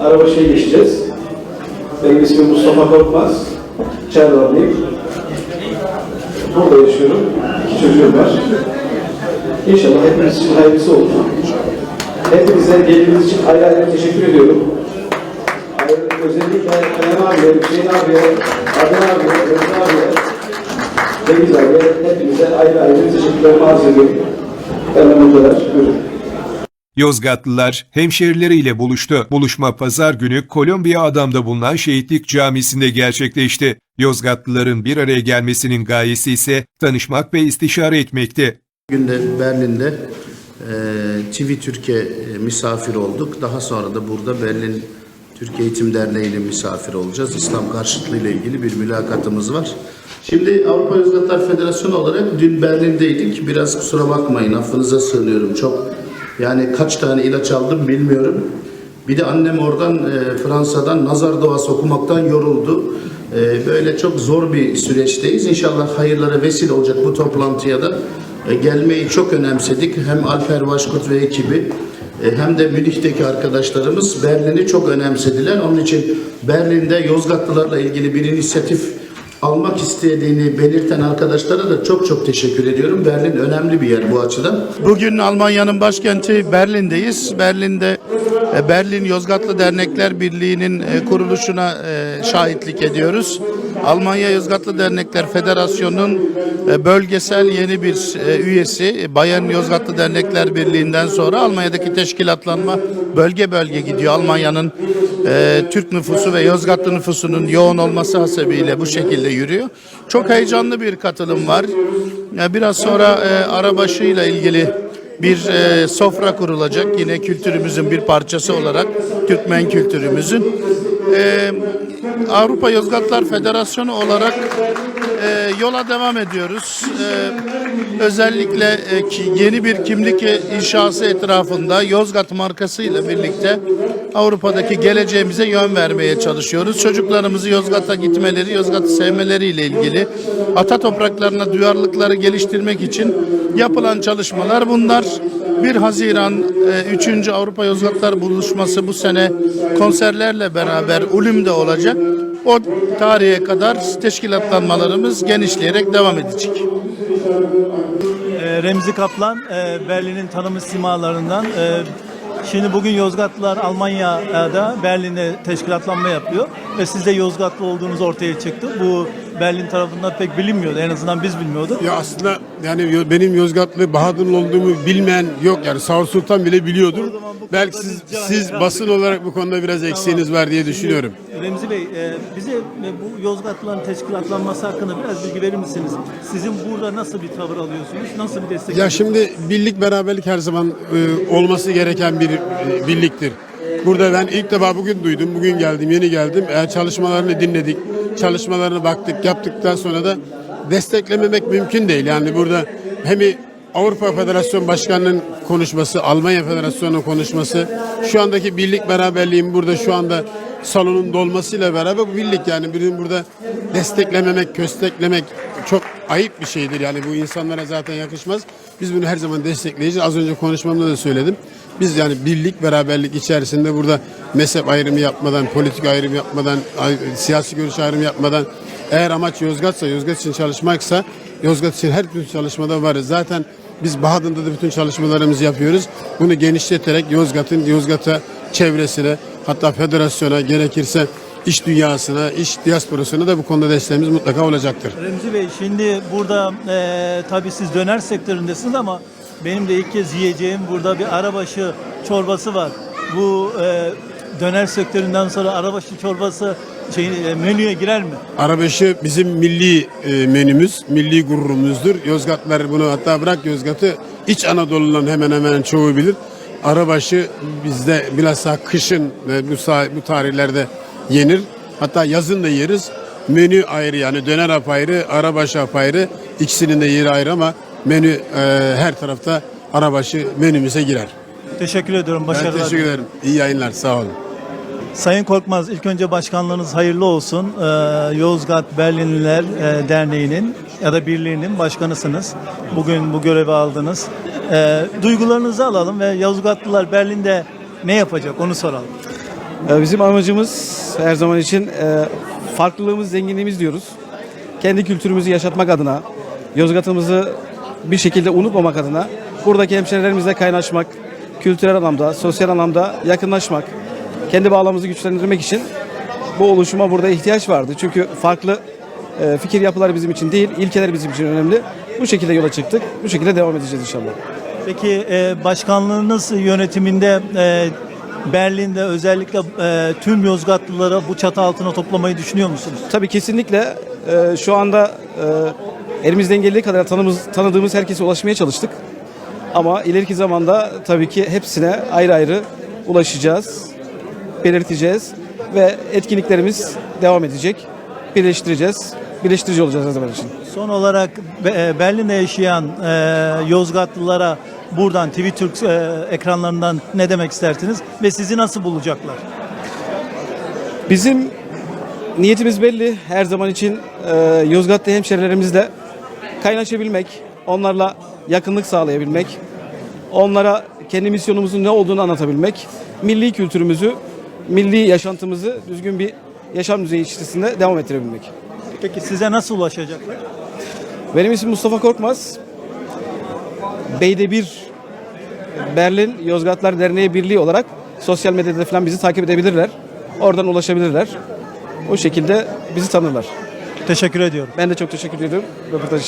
Arabaşı'ya geçeceğiz. Benim ismim Mustafa Korkmaz. Çernoğlu'yum. Burada yaşıyorum. İki çocuğum var. İnşallah hepimiz için hayırlısı olur. Hepinize geldiğiniz için ayrı ayrı teşekkür ediyorum. Ayrı, özellikle Kenan abiye, Hüseyin abiye, Adnan abiye, Özgür abiye, Deniz abiye, hepinize ayrı ayrı teşekkürlerimi arz ediyorum. Kadar. Buyurun. Yozgatlılar hemşerileriyle buluştu. Buluşma pazar günü Kolombiya Adam'da bulunan Şehitlik Camisi'nde gerçekleşti. Yozgatlıların bir araya gelmesinin gayesi ise tanışmak ve istişare etmekti. Bugün de Berlin'de e, TV Türkiye e, misafir olduk. Daha sonra da burada Berlin Türkiye Eğitim Derneği ile misafir olacağız. İslam karşıtlığı ile ilgili bir mülakatımız var. Şimdi Avrupa Yozgatlar Federasyonu olarak dün Berlin'deydik. Biraz kusura bakmayın, affınıza sığınıyorum. Çok yani kaç tane ilaç aldım bilmiyorum. Bir de annem oradan e, Fransa'dan nazar duası okumaktan yoruldu. E, böyle çok zor bir süreçteyiz. İnşallah hayırlara vesile olacak bu toplantıya da e, gelmeyi çok önemsedik. Hem Alper Başkurt ve ekibi e, hem de Münih'teki arkadaşlarımız Berlin'i çok önemsediler. Onun için Berlin'de Yozgatlılarla ilgili bir inisiyatif almak istediğini belirten arkadaşlara da çok çok teşekkür ediyorum. Berlin önemli bir yer bu açıdan. Bugün Almanya'nın başkenti Berlin'deyiz. Berlin'de e, Berlin Yozgatlı Dernekler Birliği'nin e, kuruluşuna e, şahitlik ediyoruz. Almanya Yozgatlı Dernekler Federasyonu'nun bölgesel yeni bir üyesi. Bayern Yozgatlı Dernekler Birliği'nden sonra Almanya'daki teşkilatlanma bölge bölge gidiyor. Almanya'nın e, Türk nüfusu ve Yozgatlı nüfusunun yoğun olması hasebiyle bu şekilde yürüyor. Çok heyecanlı bir katılım var. Biraz sonra e, arabaşıyla ilgili bir e, sofra kurulacak. Yine kültürümüzün bir parçası olarak Türkmen kültürümüzün. E, Avrupa Yozgatlar Federasyonu olarak e, yola devam ediyoruz. E, özellikle e, ki yeni bir kimlik inşası etrafında Yozgat markasıyla birlikte Avrupa'daki geleceğimize yön vermeye çalışıyoruz. Çocuklarımızı Yozgat'a gitmeleri, Yozgat'ı sevmeleriyle ilgili ata topraklarına duyarlılıkları geliştirmek için yapılan çalışmalar bunlar. 1 Haziran e, 3. Avrupa Yozgatlar buluşması bu sene konserlerle beraber Ulüm'de olacak. O tarihe kadar teşkilatlanmalarımız genişleyerek devam edecek. E, Remzi Kaplan, e, Berlin'in tanımı simalarından. E, Şimdi bugün Yozgatlılar Almanya'da Berlin'de teşkilatlanma yapıyor ve siz de Yozgatlı olduğunuz ortaya çıktı. Bu Berlin tarafından pek bilinmiyordu. En azından biz bilmiyorduk. Ya aslında yani benim Yozgatlı Bahadırlı olduğumu bilmeyen yok yani Sağ Sultan bile biliyordur. Belki siz, siz basın olarak bu konuda biraz eksiğiniz var diye düşünüyorum. Remzi Bey, e, bize e, bu Yozgatlıların teşkilatlanması hakkında biraz bilgi verir misiniz? Sizin burada nasıl bir tavır alıyorsunuz? Nasıl bir destek Ya şimdi birlik beraberlik her zaman e, olması gereken bir e, birliktir. Burada ben ilk defa bugün duydum, bugün geldim, yeni geldim. E, çalışmalarını dinledik, çalışmalarına baktık, yaptıktan sonra da desteklememek mümkün değil. Yani burada hem Avrupa Federasyon Başkanı'nın konuşması, Almanya Federasyonu'nun konuşması, şu andaki birlik beraberliğin burada şu anda salonun dolmasıyla beraber bu birlik yani bizim burada desteklememek, kösteklemek çok ayıp bir şeydir. Yani bu insanlara zaten yakışmaz. Biz bunu her zaman destekleyeceğiz. Az önce konuşmamda da söyledim. Biz yani birlik, beraberlik içerisinde burada mezhep ayrımı yapmadan, politik ayrım yapmadan, siyasi görüş ayrımı yapmadan eğer amaç Yozgat'sa, Yozgat için çalışmaksa Yozgat için her türlü çalışmada varız. Zaten biz Bahadır'da da bütün çalışmalarımızı yapıyoruz. Bunu genişleterek Yozgat'ın, Yozgat'a çevresine hatta federasyona gerekirse iş dünyasına, iş diasporasına da bu konuda desteğimiz mutlaka olacaktır. Remzi Bey şimdi burada e, tabii siz döner sektöründesiniz ama benim de ilk kez yiyeceğim burada bir arabaşı çorbası var. Bu e, döner sektöründen sonra arabaşı çorbası şey, e, menüye girer mi? Arabeşi bizim milli e, menümüz, milli gururumuzdur. Yozgatlar bunu hatta bırak Yozgat'ı İç Anadolu'nun hemen hemen çoğu bilir. Arabaşı bizde bilhassa kışın ve bu, bu tarihlerde yenir. Hatta yazın da yeriz. Menü ayrı yani döner apayrı, arabaşı apayrı. İkisinin de yeri ayrı ama menü e, her tarafta arabaşı menümüze girer. Teşekkür ediyorum. Ben Başarılar. teşekkür ederim. İyi yayınlar. Sağ olun. Sayın Korkmaz ilk önce başkanlığınız hayırlı olsun. Ee, Yozgat Berlinliler e, Derneği'nin ya da birliğinin başkanısınız. Bugün bu görevi aldınız. Ee, duygularınızı alalım ve Yozgatlılar Berlin'de ne yapacak onu soralım. Ee, Bizim amacımız her zaman için e, farklılığımız, zenginliğimiz diyoruz. Kendi kültürümüzü yaşatmak adına, Yozgat'ımızı bir şekilde unutmamak adına buradaki hemşehrilerimizle kaynaşmak, kültürel anlamda, sosyal anlamda yakınlaşmak, kendi bağlamımızı güçlendirmek için bu oluşuma burada ihtiyaç vardı. Çünkü farklı e, fikir yapıları bizim için değil, ilkeler bizim için önemli. Bu şekilde yola çıktık. Bu şekilde devam edeceğiz inşallah. Peki e, başkanlığınız yönetiminde e, Berlin'de özellikle tüm Yozgatlıları bu çatı altına toplamayı düşünüyor musunuz? Tabii kesinlikle şu anda elimizden geldiği kadar tanımız, tanıdığımız herkese ulaşmaya çalıştık. Ama ileriki zamanda tabii ki hepsine ayrı ayrı ulaşacağız, belirteceğiz ve etkinliklerimiz devam edecek. Birleştireceğiz, birleştirici olacağız her zaman için. Son olarak e, Berlin'de yaşayan e, Yozgatlılara buradan TV Türk e, ekranlarından ne demek istersiniz ve sizi nasıl bulacaklar? Bizim niyetimiz belli. Her zaman için Yozgatlı hemşerilerimizle kaynaşabilmek, onlarla yakınlık sağlayabilmek, onlara kendi misyonumuzun ne olduğunu anlatabilmek, milli kültürümüzü, milli yaşantımızı düzgün bir yaşam düzeyi içerisinde devam ettirebilmek. Peki size nasıl ulaşacaklar? Benim ismim Mustafa Korkmaz. Beyde bir Berlin Yozgatlar Derneği Birliği olarak sosyal medyada falan bizi takip edebilirler. Oradan ulaşabilirler. O şekilde bizi tanırlar. Teşekkür ediyorum. Ben de çok teşekkür ediyorum röportaj.